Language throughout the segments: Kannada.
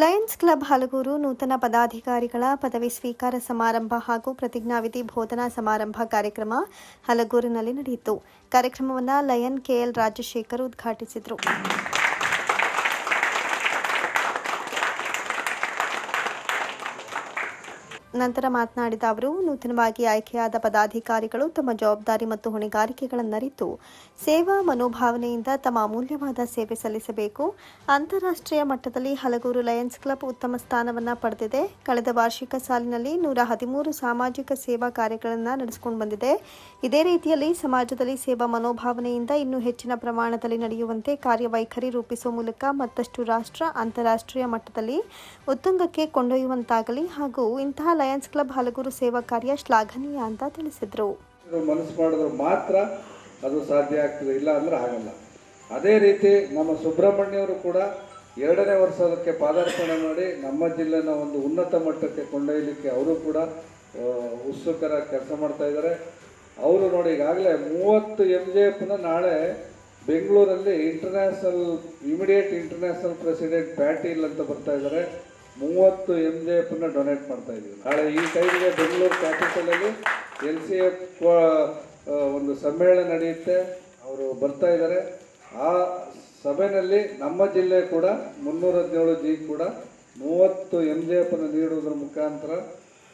ಲಯನ್ಸ್ ಕ್ಲಬ್ ಹಲಗೂರು ನೂತನ ಪದಾಧಿಕಾರಿಗಳ ಪದವಿ ಸ್ವೀಕಾರ ಸಮಾರಂಭ ಹಾಗೂ ಪ್ರತಿಜ್ಞಾವಿಧಿ ಬೋಧನಾ ಸಮಾರಂಭ ಕಾರ್ಯಕ್ರಮ ಹಲಗೂರಿನಲ್ಲಿ ನಡೆಯಿತು. ಕಾರ್ಯಕ್ರಮವನ್ನು ಲಯನ್ ಕೆಎಲ್ ರಾಜಶೇಖರ್ ಉದ್ಘಾಟಿಸಿದರು. ನಂತರ ಮಾತನಾಡಿದ ಅವರು, ನೂತನವಾಗಿ ಆಯ್ಕೆಯಾದ ಪದಾಧಿಕಾರಿಗಳು ತಮ್ಮ ಜವಾಬ್ದಾರಿ ಮತ್ತು ಹೊಣೆಗಾರಿಕೆಗಳನ್ನರಿತು ಸೇವಾ ಮನೋಭಾವನೆಯಿಂದ ತಮ್ಮ ಅಮೂಲ್ಯವಾದ ಸೇವೆ ಸಲ್ಲಿಸಬೇಕು. ಅಂತಾರಾಷ್ಟ್ರೀಯ ಮಟ್ಟದಲ್ಲಿ ಹಲಗೂರು ಲಯನ್ಸ್ ಕ್ಲಬ್ ಉತ್ತಮ ಸ್ಥಾನವನ್ನು ಪಡೆದಿದೆ. ಕಳೆದ ವಾರ್ಷಿಕ ಸಾಲಿನಲ್ಲಿ ನೂರ ಹದಿಮೂರು ಸಾಮಾಜಿಕ ಸೇವಾ ಕಾರ್ಯಗಳನ್ನು ನಡೆಸಿಕೊಂಡು ಬಂದಿದೆ. ಇದೇ ರೀತಿಯಲ್ಲಿ ಸಮಾಜದಲ್ಲಿ ಸೇವಾ ಮನೋಭಾವನೆಯಿಂದ ಇನ್ನೂ ಹೆಚ್ಚಿನ ಪ್ರಮಾಣದಲ್ಲಿ ನಡೆಯುವಂತೆ ಕಾರ್ಯವೈಖರಿ ರೂಪಿಸುವ ಮೂಲಕ ಮತ್ತಷ್ಟು ರಾಷ್ಟ್ರ, ಅಂತಾರಾಷ್ಟ್ರೀಯ ಮಟ್ಟದಲ್ಲಿ ಉತ್ತುಂಗಕ್ಕೆ ಕೊಂಡೊಯ್ಯುವಂತಾಗಲಿ ಹಾಗೂ ಇಂತಹ ಲಯನ್ಸ್ ಕ್ಲಬ್ ಹಲಗೂರು ಸೇವಾ ಕಾರ್ಯ ಶ್ಲಾಘನೀಯ ಅಂತ ತಿಳಿಸಿದರು. ಮನಸ್ಸು ಮಾಡಿದ್ರೆ ಮಾತ್ರ ಅದು ಸಾಧ್ಯ ಆಗ್ತದೆ, ಇಲ್ಲ ಅಂದ್ರೆ ಆಗಲ್ಲ. ಅದೇ ರೀತಿ ನಮ್ಮ ಸುಬ್ರಹ್ಮಣ್ಯವರು ಕೂಡ ಎರಡನೇ ವರ್ಷದಕ್ಕೆ ಪಾದಾರ್ಪಣೆ ಮಾಡಿ ನಮ್ಮ ಜಿಲ್ಲೆನ ಒಂದು ಉನ್ನತ ಮಟ್ಟಕ್ಕೆ ಕೊಂಡೊಯ್ಯಲಿಕ್ಕೆ ಅವರು ಕೂಡ ಉತ್ಸುಕರ ಕೆಲಸ ಮಾಡ್ತಾ ಇದ್ದಾರೆ. ಅವರು ನೋಡಿ ಈಗಾಗಲೇ ಮೂವತ್ತು ಎಂ ಜೆ ಎಫ್ನ ನಾಳೆ ಬೆಂಗಳೂರಲ್ಲಿ international immediate international president Patil ಅಂತ ಬರ್ತಾ ಇದ್ದಾರೆ. ಮೂವತ್ತು ಎಂ ಜೆ ಎಫ್ನ ಡೊನೇಟ್ ಮಾಡ್ತಾ ಇದ್ದೀವಿ. ನಾಳೆ ಈ ಟೈಮ್ಗೆ ಬೆಂಗಳೂರು ಕ್ಯಾಪಿಟಲಲ್ಲಿ ಎಲ್ ಸಿ ಎಫ್ ಒಂದು ಸಮ್ಮೇಳನ ನಡೆಯುತ್ತೆ. ಅವರು ಬರ್ತಾ ಇದ್ದಾರೆ. ಆ ಸಭೆಯಲ್ಲಿ ನಮ್ಮ ಜಿಲ್ಲೆ ಕೂಡ, ಮುನ್ನೂರ ಹದಿನೇಳು ಜಿ ಕೂಡ ಮೂವತ್ತು ಎಂ ಜೆ ಅನ್ನು ನೀಡುವುದರ ಮುಖಾಂತರ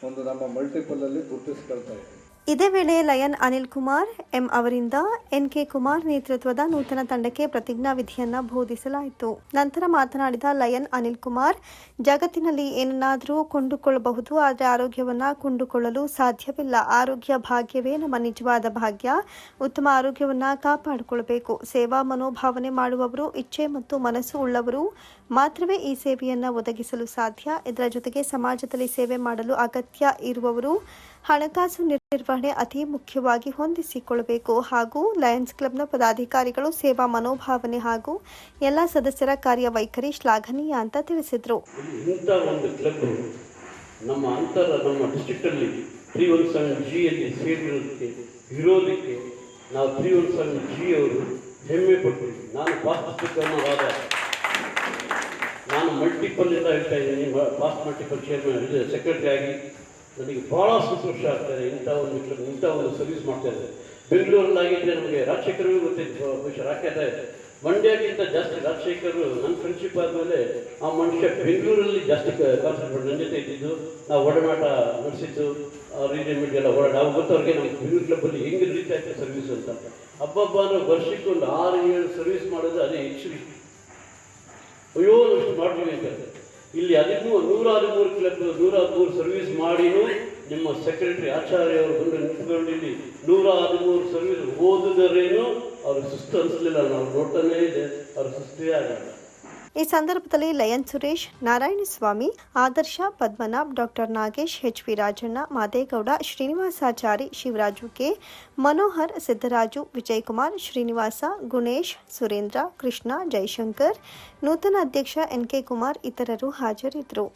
ಒಂದು ನಮ್ಮ ಮಲ್ಟಿಪಲಲ್ಲಿ ಗುರುತಿಸ್ಕೊಳ್ತಾ ಇದ್ದೀವಿ. ಇದೇ ವೇಳೆ ಲಯನ್ ಅನಿಲ್ ಕುಮಾರ್ ಎಂ ಅವರಿಂದ ಎನ್ ಕೆ ಕುಮಾರ್ ನೇತೃತ್ವದ ನೂತನ ತಂಡಕ್ಕೆ ಪ್ರತಿಜ್ಞಾ ವಿಧಿಯನ್ನ ಬೋಧಿಸಲಾಯಿತು. ನಂತರ ಮಾತನಾಡಿದ ಲಯನ್ ಅನಿಲ್ ಕುಮಾರ್, ಜಗತ್ತಿನಲ್ಲಿ ಏನನ್ನಾದರೂ ಕೊಂಡುಕೊಳ್ಳಬಹುದು, ಆದರೆ ಆರೋಗ್ಯವನ್ನ ಕೊಂಡುಕೊಳ್ಳಲು ಸಾಧ್ಯವಿಲ್ಲ. ಆರೋಗ್ಯ ಭಾಗ್ಯವೇ ನಮ್ಮ ನಿಜವಾದ ಭಾಗ್ಯ. ಉತ್ತಮ ಆರೋಗ್ಯವನ್ನ ಕಾಪಾಡಿಕೊಳ್ಳಬೇಕು ಸೇವಾ ಮನೋಭಾವನೆ ಮಾಡುವವರು, ಇಚ್ಛೆ ಮತ್ತು ಮನಸ್ಸು ಉಳ್ಳವರು ಮಾತ್ರವೇ ಈ ಸೇವೆಯನ್ನು ಒದಗಿಸಲು ಸಾಧ್ಯ. ಇದರ ಜೊತೆಗೆ ಸಮಾಜದಲ್ಲಿ ಸೇವೆ ಮಾಡಲು ಅಗತ್ಯ ಇರುವವರು ಹಣಕಾಸು ನಿರ್ವಹಣೆ ಅತಿ ಮುಖ್ಯವಾಗಿ ಹೊಂದಿಸಿಕೊಳ್ಳಬೇಕು ಹಾಗೂ ಲಯನ್ಸ್ ಕ್ಲಬ್ನ ಪದಾಧಿಕಾರಿಗಳು ಸೇವಾ ಮನೋಭಾವನೆ ಹಾಗೂ ಎಲ್ಲ ಸದಸ್ಯರ ಕಾರ್ಯವೈಖರಿ ಶ್ಲಾಘನೀಯ ಅಂತ ತಿಳಿಸಿದರು. ಇಂಥ ಒಂದು ಕ್ಲಬ್ ನಮ್ಮ ಅಂತರ, ನಮ್ಮ ಡಿಸ್ಟ್ರಿಕ್ಟಲ್ಲಿ ತ್ರೀ ಒನ್ ಸೆವೆನ್ ಜಿಯಲ್ಲಿ ನಾವು ತ್ರೀ ಒನ್ ಹೆಮ್ಮೆ ಪಡ್ತೀವಿ. ನಾನು ಪಾಸ್ ನಾನು ಮಲ್ಟಿಪಲ್ ಎಲ್ಲ ಹೇಳ್ತಾ ಇದ್ದೀನಿ. ಪಾಸ್ ಮಲ್ಟಿಪಲ್ ಚೇರ್ಮನ್ ಸೆಕ್ರೆಟರಿ ಆಗಿ ನನಗೆ ಭಾಳ ಸಂತೋಷ ಆಗ್ತದೆ ಇಂಥ ಒಂದು ಇಂಥ ಒಂದು ಸರ್ವಿಸ್ ಮಾಡ್ತಾ ಇದ್ದಾರೆ ಬೆಂಗಳೂರಲ್ಲಾಗಿದ್ದರೆ ನಮಗೆ ರಾಜಶೇಖರವೇ ಗೊತ್ತಿತ್ತು. ಬಹುಶಃ ಯಾಕೆಂದರೆ ಮಂಡ್ಯಕ್ಕಿಂತ ಜಾಸ್ತಿ ರಾಜಶೇಖರ್ ನನ್ನ ಫ್ರೆಂಡ್ಶಿಪ್ ಆದಮೇಲೆ ಆ ಮನುಷ್ಯ ಬೆಂಗಳೂರಲ್ಲಿ ಜಾಸ್ತಿ ಕಾನ್ಸಂಟ್ರೇಟ್ ನನ್ನ ಜೊತೆ ಇದ್ದಿದ್ದು. ನಾವು ಒಡನಾಟ ನಡೆಸಿದ್ದು. ರೀಜನ್ ಮೀಡಿಯೆಲ್ಲ ಓಡಾಟ ನಾವು ಗೊತ್ತವ್ರಿಗೆ ನಮ್ಮ ಬೆಂಗಳೂರು ಕ್ಲಬ್ಬಲ್ಲಿ ಹೆಂಗೆ ರೀತಿ ಆಗ್ತದೆ ಸರ್ವಿಸ್ ಅಂತ. ಹಬ್ಬಬ್ಬ ಅನ್ನೋ ವರ್ಷಕ್ಕೊಂದು ಆರು ಏಳು ಸರ್ವಿಸ್ ಮಾಡೋದು ಅದೇ ಹೆಚ್ಚು ಅಯ್ಯೋ ಅಷ್ಟು ಮಾಡ್ತೀವಿ ಅಂತ ಇಲ್ಲಿ ಹದಿಮೂರು ನೂರ ಹದಿಮೂರು ಕಿಲೋಮೀಟರ್ ನೂರ ಹದಿಮೂರು ಸರ್ವಿಸ್ ಮಾಡಿನೂ ನಿಮ್ಮ ಸೆಕ್ರೆಟರಿ ಆಚಾರ್ಯ ಅವರು ಬಂದು ನಿಂತ್ಕೊಂಡು ಇಲ್ಲಿ ನೂರ ಹದಿಮೂರು ಸರ್ವಿಸ್ ಓದಿದರೇನು ಅವ್ರು ಸುಸ್ತು ಅನಿಸ್ಲಿಲ್ಲ, ನಾವು ನೋಡ್ತಾನೇ ಇದೆ, ಅವ್ರು ಸುಸ್ತೇ ಆಗಲ್ಲ. ಈ ಸಂದರ್ಭದಲ್ಲಿ lion Suresh Narayana Swamy Adarsh Padmanabh, doctor Nagesh H V Rajanna, Madegowda, Srinivasachari, Shivaraju K, Manohar, Siddaraju, Vijayakumar, Srinivasa, Gunesh, Surendra, Krishna, Jaishankar, ನೂತನ ಅಧ್ಯಕ್ಷ ಎನ್ ಕೆ ಕುಮಾರ್ ಇತರರು ಹಾಜರಿದ್ದರು.